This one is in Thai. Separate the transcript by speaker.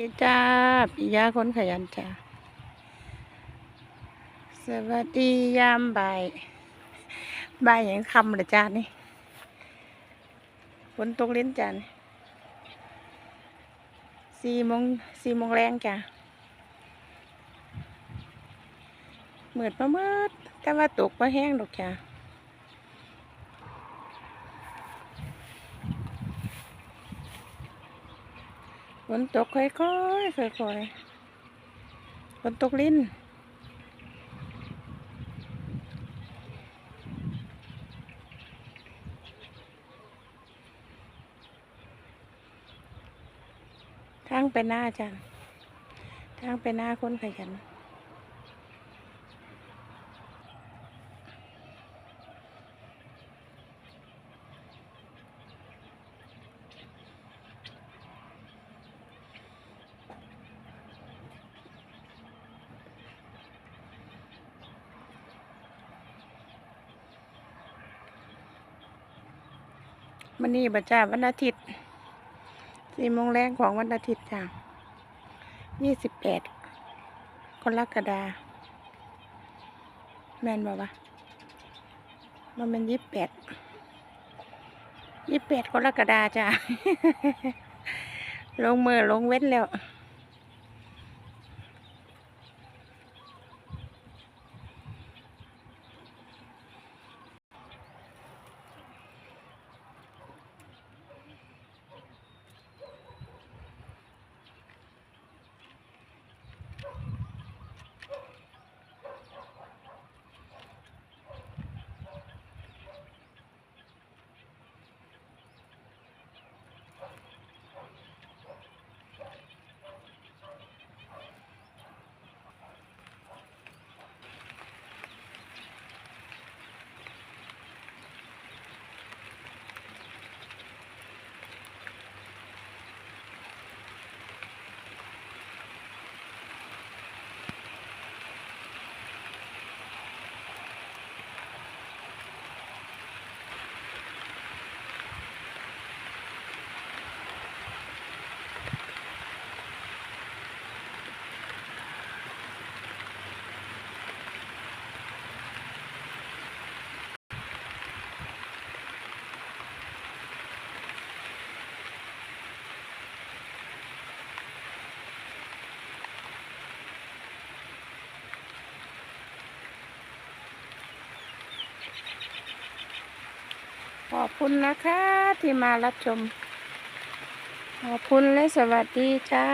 Speaker 1: ดีจ้าปิยาคนขยันจ้าสวัสดียามบ่ายบ่ายอย่างคำเหรือจ้านี่ฝนตกเล่นจ้านี่สี่โมงสี่โมงแรงจ้าเหมือดมาเมืดแต่ว่าตกมาแห้งดอกจ้าฝ นตกค่อยๆค่อยๆฝนตกลิ้นทางไปหน้าจันทางไปหน้าคนขยัน มันนี่บัจ้าวันอาทิตย์สี่โมงแรงของวันอาทิตย์จ้ะยี่สิบแปดกรกฎาแมนบอกว่ามันเป็นยี่สิบแปดยี่สิบแปดกรกฎาจ้ะลงมือลงเว้นแล้ว ขอบคุณนะคะที่มารับชม ขอบคุณและสวัสดีจ้า